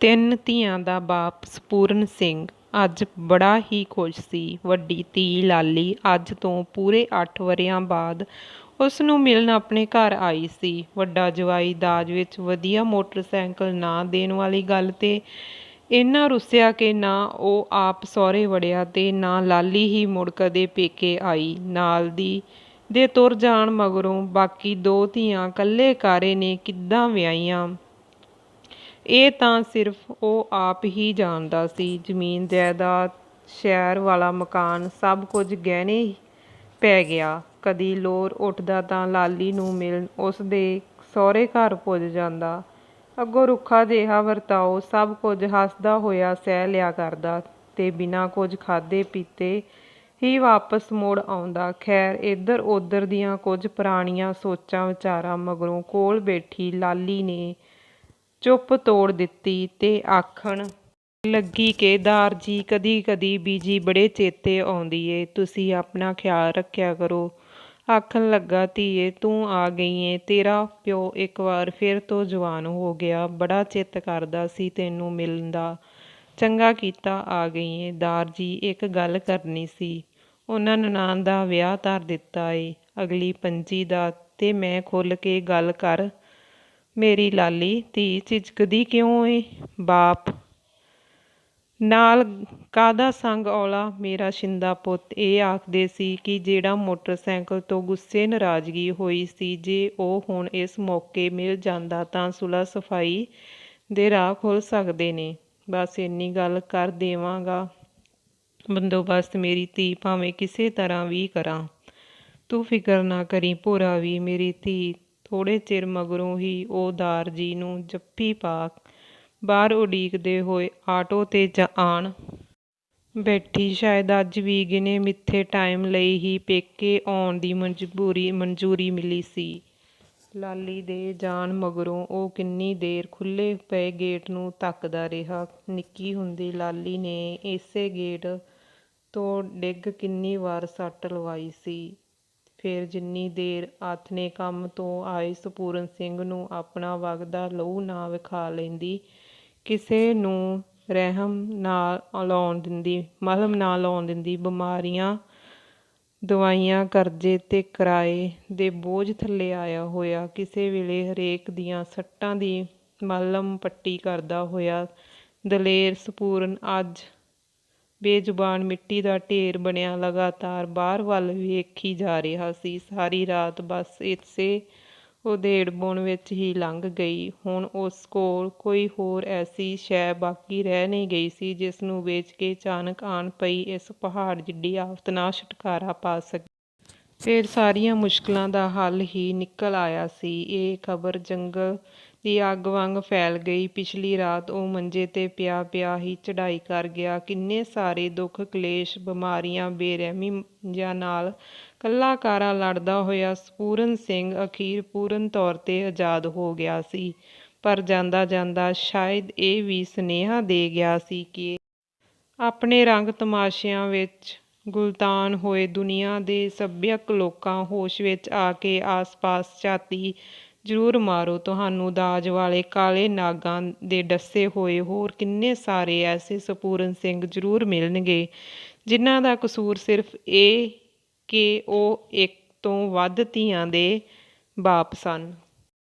ਤਿੰਨ ਧੀਆਂ ਦਾ ਬਾਪ ਸਪੂਰਨ ਸਿੰਘ ਅੱਜ ਬੜਾ ਹੀ ਖੁਸ਼ ਸੀ। ਵੱਡੀ ਧੀ ਲਾਲੀ ਅੱਜ ਤੋਂ ਪੂਰੇ ਅੱਠ ਵਰ੍ਹਿਆਂ ਬਾਅਦ ਉਸ ਨੂੰ ਮਿਲਣ ਆਪਣੇ ਘਰ ਆਈ ਸੀ। ਵੱਡਾ ਜਵਾਈ ਦਾਜ ਵਿੱਚ ਵਧੀਆ ਮੋਟਰਸਾਈਕਲ ਨਾ ਦੇਣ ਵਾਲੀ ਗੱਲ 'ਤੇ ਇੰਨਾ ਰੁੱਸਿਆ ਕਿ ਨਾ ਉਹ ਆਪ ਸਹੁਰੇ ਵੜਿਆ ਤੇ ਨਾ ਲਾਲੀ ਹੀ ਮੁੜ ਕਦੇ ਪੇਕੇ ਆਈ। ਨਾਲ ਦੀ ਦੇ ਤੁਰ ਜਾਣ ਮਗਰੋਂ ਬਾਕੀ ਦੋ ਧੀਆਂ ਕੱਲੇ-ਕਾਰੇ ਨੇ ਕਿੱਦਾਂ ਵਿਆਹੀਆਂ, ਇਹ ਤਾਂ ਸਿਰਫ਼ ਉਹ ਆਪ ਹੀ ਜਾਣਦਾ ਸੀ। ਜ਼ਮੀਨ ਜਾਇਦਾਦ, ਸ਼ਹਿਰ ਵਾਲਾ ਮਕਾਨ, ਸਭ ਕੁਝ ਗਹਿਣੇ ਪੈ ਗਿਆ। ਕਦੀ ਲੋਰ ਉੱਠਦਾ ਤਾਂ ਲਾਲੀ ਨੂੰ ਮਿਲਣ ਉਸ ਦੇ ਸਹੁਰੇ ਘਰ ਪੁੱਜ ਜਾਂਦਾ। ਅੱਗੋਂ ਰੁੱਖਾ ਜਿਹਾ ਵਰਤਾਓ, ਸਭ ਕੁਝ ਹੱਸਦਾ ਹੋਇਆ ਸਹਿ ਲਿਆ ਕਰਦਾ ਤੇ ਬਿਨਾਂ ਕੁਝ ਖਾਧੇ-ਪੀਤੇ ਹੀ ਵਾਪਸ ਮੁੜ ਆਉਂਦਾ। ਖ਼ੈਰ, ਇੱਧਰ-ਉੱਧਰ ਦੀਆਂ ਕੁਝ ਪੁਰਾਣੀਆਂ ਸੋਚਾਂ-ਵਿਚਾਰਾਂ ਮਗਰੋਂ ਕੋਲ ਬੈਠੀ ਲਾਲੀ ਨੇ ਚੁੱਪ ਤੋੜ ਦਿੱਤੀ ਤੇ ਆਖਣ ਲੱਗੀ ਕਿ ਦਾਰ ਜੀ, ਕਦੀ-ਕਦੀ ਬੀਜੀ ਬੜੇ ਚੇਤੇ ਆਉਂਦੀ ਏ। ਤੁਸੀਂ ਆਪਣਾ ਖ਼ਿਆਲ ਰੱਖਿਆ ਕਰੋ। ਆਖਣ ਲੱਗਾ, ਧੀਏ, ਤੂੰ ਆ ਗਈ ਏ ਤੇਰਾ ਪਿਓ ਇੱਕ ਵਾਰ ਫਿਰ ਤੋਂ ਜਵਾਨ ਹੋ ਗਿਆ। ਬੜਾ ਚਿੱਤ ਕਰਦਾ ਸੀ ਤੈਨੂੰ ਮਿਲਣ ਦਾ। ਚੰਗਾ ਕੀਤਾ ਆ ਗਈ ਏ ਦਾਰ ਜੀ, ਇੱਕ ਗੱਲ ਕਰਨੀ ਸੀ। ਉਹਨਾਂ ਨਨਾਣ ਦਾ ਵਿਆਹ ਧਰ ਦਿੱਤਾ ਏ ਅਗਲੀ ਪੰਜੀ ਦਾ ਤੇ ਮੈਂ ਖੁੱਲ੍ਹ ਕੇ ਗੱਲ ਕਰ ਮੇਰੀ ਲਾਲੀ ਧੀ, ਝਿਜਕਦੀ ਕਿਉਂ ਏ ਬਾਪ ਨਾਲ ਕਾਹਦਾ ਸੰਗ ਔਲਾ ਮੇਰਾ ਸ਼ਿੰਦਾ ਪੁੱਤ ਇਹ ਆਖਦੇ ਸੀ ਕਿ ਜਿਹੜਾ ਮੋਟਰਸਾਈਕਲ ਤੋਂ ਗੁੱਸੇ-ਨਾਰਾਜ਼ਗੀ ਹੋਈ ਸੀ, ਜੇ ਉਹ ਹੁਣ ਇਸ ਮੌਕੇ ਮਿਲ ਜਾਂਦਾ ਤਾਂ ਸੁਲ੍ਹਾ-ਸਫ਼ਾਈ ਦੇ ਰਾਹ ਖੁੱਲ੍ਹ ਸਕਦੇ ਨੇ। ਬਸ ਇੰਨੀ ਗੱਲ ਕਰ ਦੇਵਾਂਗਾ। ਬੰਦੋਬਸਤ ਮੇਰੀ ਧੀ ਭਾਵੇਂ ਕਿਸੇ ਤਰ੍ਹਾਂ ਵੀ ਕਰਾਂ। ਤੂੰ ਫਿਕਰ ਨਾ ਕਰੀ ਭੋਰਾ ਵੀ, ਮੇਰੀ ਧੀ। ਥੋੜ੍ਹੇ ਚਿਰ ਮਗਰੋਂ ਹੀ ਉਹ ਦਾਰ ਜੀ ਨੂੰ ਜੱਫੀ ਪਾ ਬਾਹਰ ਉਡੀਕਦੇ ਹੋਏ ਆਟੋ 'ਤੇ ਆਣ ਬੈਠੀ। ਸ਼ਾਇਦ ਅੱਜ ਵੀ ਗਿਣੇ-ਮਿੱਥੇ ਟਾਈਮ ਲਈ ਹੀ ਪੇਕੇ ਆਉਣ ਦੀ ਮਨਜ਼ੂਰੀ ਮਿਲੀ ਸੀ। ਲਾਲੀ ਦੇ ਜਾਣ ਮਗਰੋਂ ਉਹ ਕਿੰਨੀ ਦੇਰ ਖੁੱਲ੍ਹੇ ਪਏ ਗੇਟ ਨੂੰ ਤੱਕਦਾ ਰਿਹਾ। ਨਿੱਕੀ ਹੁੰਦੀ ਲਾਲੀ ਨੇ ਇਸੇ ਗੇਟ ਤੋਂ ਡਿੱਗ ਕਿੰਨੀ ਵਾਰ ਸੱਟ ਲਵਾਈ ਸੀ। ਫਿਰ ਜਿੰਨੀ ਦੇਰ ਆਥਣੇ ਕੰਮ ਤੋਂ ਆਏ ਸਪੂਰਨ ਸਿੰਘ ਨੂੰ ਆਪਣਾ ਵਗਦਾ ਲਹੂ ਨਾ ਵਿਖਾ ਲੈਂਦੀ, ਕਿਸੇ ਨੂੰ ਮਲਹਮ ਨਾ ਲਾਉਣ ਦਿੰਦੀ, ਬਿਮਾਰੀਆਂ, ਦਵਾਈਆਂ, ਕਰਜ਼ੇ ਤੇ ਕਿਰਾਏ ਦੇ ਬੋਝ ਥੱਲੇ ਆਇਆ ਹੋਇਆ, ਕਿਸੇ ਵੇਲੇ ਹਰੇਕ ਦੀਆਂ ਸੱਟਾਂ ਦੀ ਮਲਮ ਪੱਟੀ ਕਰਦਾ ਹੋਇਆ ਦਲੇਰ ਸਪੂਰਨ ਅੱਜ ਬੇਜ਼ੁਬਾਨ ਮਿੱਟੀ ਦਾ ਢੇਰ ਬਣਿਆ ਲਗਾਤਾਰ ਬਾਹਰ ਵੱਲ ਵੇਖੀ ਜਾ ਰਿਹਾ ਸੀ। ਸਾਰੀ ਰਾਤ ਬੱਸ ਇਸੇ ਉਧੇੜਬੁਣ ਵਿੱਚ ਹੀ ਲੰਘ ਗਈ। ਹੁਣ ਉਸ ਕੋਲ ਕੋਈ ਹੋਰ ਐਸੀ ਸ਼ੈਅ ਬਾਕੀ ਰਹਿ ਨਹੀਂ ਗਈ ਸੀ, ਜਿਸ ਨੂੰ ਵੇਚ ਕੇ ਅਚਾਨਕ ਆਣ ਪਈ ਇਸ ਪਹਾੜ ਜਿੱਡੀ ਆਫ਼ਤ ਨਾਲ ਛੁਟਕਾਰਾ ਪਾ ਸਕੇ। ਫਿਰ ਸਾਰੀਆਂ ਮੁਸ਼ਕਲਾਂ ਦਾ ਹੱਲ ਹੀ ਨਿਕਲ ਆਇਆ ਸੀ। ਇਹ ਖ਼ਬਰ ਜੰਗਲ ਦੀ ਅੱਗ ਵਾਂਗ ਫੈਲ ਗਈ। ਪਿਛਲੀ ਰਾਤ ਉਹ ਮੰਜੇ 'ਤੇ ਪਿਆ-ਪਿਆ ਹੀ ਚੜ੍ਹਾਈ ਕਰ ਗਿਆ। ਕਿੰਨੇ ਸਾਰੇ ਦੁੱਖ-ਕਲੇਸ਼, ਬਿਮਾਰੀਆਂ, ਬੇਰਹਿਮੀ ਬੇਰਹਿਮੀਆਂ ਨਾਲ ਕੱਲਾ-ਕਾਰਾ ਲੜਦਾ ਹੋਇਆ ਸਪੂਰਨ ਸਿੰਘ ਅਖ਼ੀਰ ਪੂਰਨ ਤੌਰ 'ਤੇ ਆਜ਼ਾਦ ਹੋ ਗਿਆ ਸੀ। ਪਰ ਜਾਂਦਾ-ਜਾਂਦਾ ਸ਼ਾਇਦ ਇਹ ਵੀ ਸੁਨੇਹਾ ਦੇ ਗਿਆ ਸੀ ਕਿ ਆਪਣੇ ਰੰਗ-ਤਮਾਸ਼ਿਆਂ ਵਿੱਚ ਗੁਲਤਾਨ ਹੋਏ ਦੁਨੀਆ ਦੇ ਸੱਭਿਅਕ ਲੋਕਾਂ, ਹੋਸ਼ ਵਿੱਚ ਆ ਕੇ ਆਸ-ਪਾਸ ਝਾਤੀ ਜ਼ਰੂਰ ਮਾਰੋ। ਤੁਹਾਨੂੰ ਦਾਜ ਵਾਲੇ ਕਾਲੇ ਨਾਗਾਂ ਦੇ ਡਸੇ ਹੋਏ ਹੋਰ ਕਿੰਨੇ ਸਾਰੇ ਐਸੇ ਸਪੂਰਨ ਸਿੰਘ ਜ਼ਰੂਰ ਮਿਲਣਗੇ, ਜਿਨ੍ਹਾਂ ਦਾ ਕਸੂਰ ਸਿਰਫ਼ ਇਹ ਕਿ ਉਹ ਇੱਕ ਤੋਂ ਵੱਧ ਧੀਆਂ ਦੇ ਬਾਪ ਸਨ।